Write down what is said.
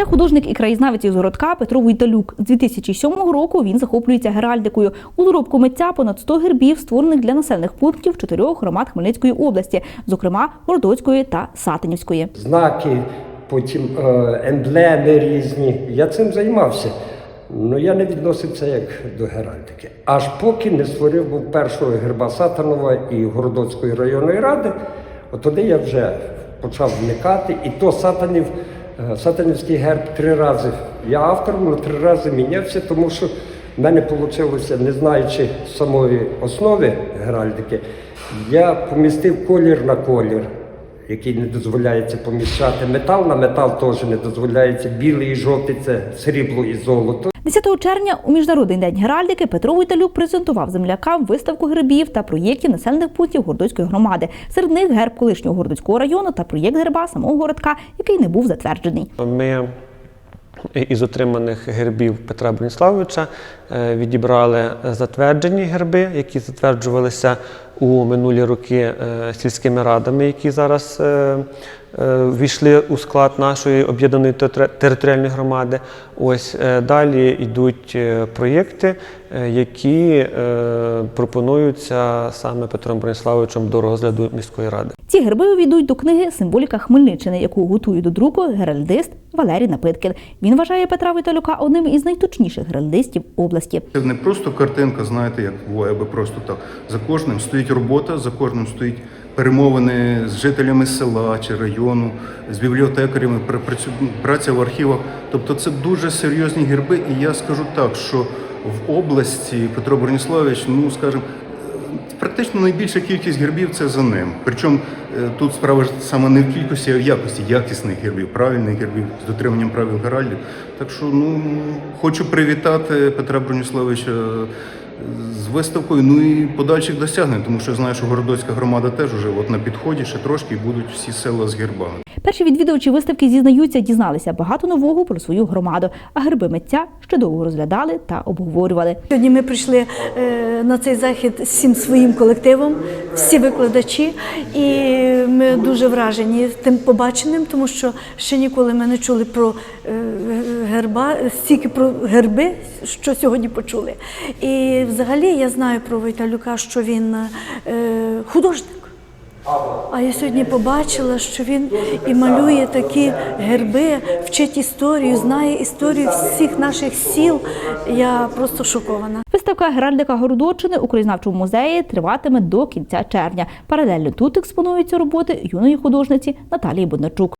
Це художник і краєзнавець із городка Петро Войталюк. З 2007 року він захоплюється геральдикою. У доробку митця понад 100 гербів, створених для населених пунктів чотирьох громад Хмельницької області, зокрема Городоцької та Сатинівської. знаки, потім е, емблеми різні. Я цим займався. Ну я не відносив це як до геральдики. Аж поки не створив був першого герба Сатанова і Городоцької районної ради, от тоді я вже почав вникати, і то Сатанів, Сатанівський герб три рази. Я автор, але три рази мінявся, тому що в мене вийшло, не знаючи самої основи геральдики, я помістив колір на колір який не дозволяється поміщати. Метал на метал теж не дозволяється. Білий і жовтий це срібло і золото. 10 червня у міжнародний день геральдики Петро Войталюк презентував землякам виставку гербів та проєктів населених пунктів Гордоцької громади. Серед них герб колишнього Гордоцького району та проєкт герба самого городка, який не був затверджений. Ми із отриманих гербів Петра Броніславовича е, відібрали затверджені герби, які затверджувалися у минулі роки е, сільськими радами, які зараз е, е, ввійшли у склад нашої об'єднаної територіальної громади. Ось далі йдуть проєкти, які пропонуються саме Петром Броніславовичем до розгляду міської ради. Ці герби увійдуть до книги Символіка Хмельниччини, яку готує до друку геральдист Валерій Напиткін. Він вважає Петра Войталюка одним із найточніших геральдистів області. Це не просто картинка, знаєте, як буває, аби просто так. За кожним стоїть робота, за кожним стоїть перемовини з жителями села чи району, з бібліотекарями, праця в архівах. Тобто це дуже серйозні герби. І я скажу так, що в області Петро Броніславович, ну скажімо, Практично найбільша кількість гербів це за ним. Причому е, тут справа ж саме не в кількості, а в якості якісних гербів, правильних гербів з дотриманням правил Геральдів. Так що ну хочу привітати Петра Броніславовича з виставкою, ну і подальших досягнень, тому що знаю, що Городоцька громада теж уже от на підході ще трошки і будуть всі села з гербами. Перші відвідувачі виставки зізнаються, дізналися багато нового про свою громаду, а герби митця ще довго розглядали та обговорювали. Сьогодні ми прийшли е, на цей захід з всім своїм колективом, всі викладачі, і ми дуже вражені тим побаченим, тому що ще ніколи ми не чули про е, герба, стільки про герби, що сьогодні почули. І взагалі я знаю про Войталюка, що він е, художник. А я сьогодні побачила, що він і малює такі герби, вчить історію, знає історію всіх наших сіл. Я просто шокована. Виставка Геральдика Городочини у краєзнавчому музеї триватиме до кінця червня. Паралельно тут експонуються роботи юної художниці Наталії Бодначук.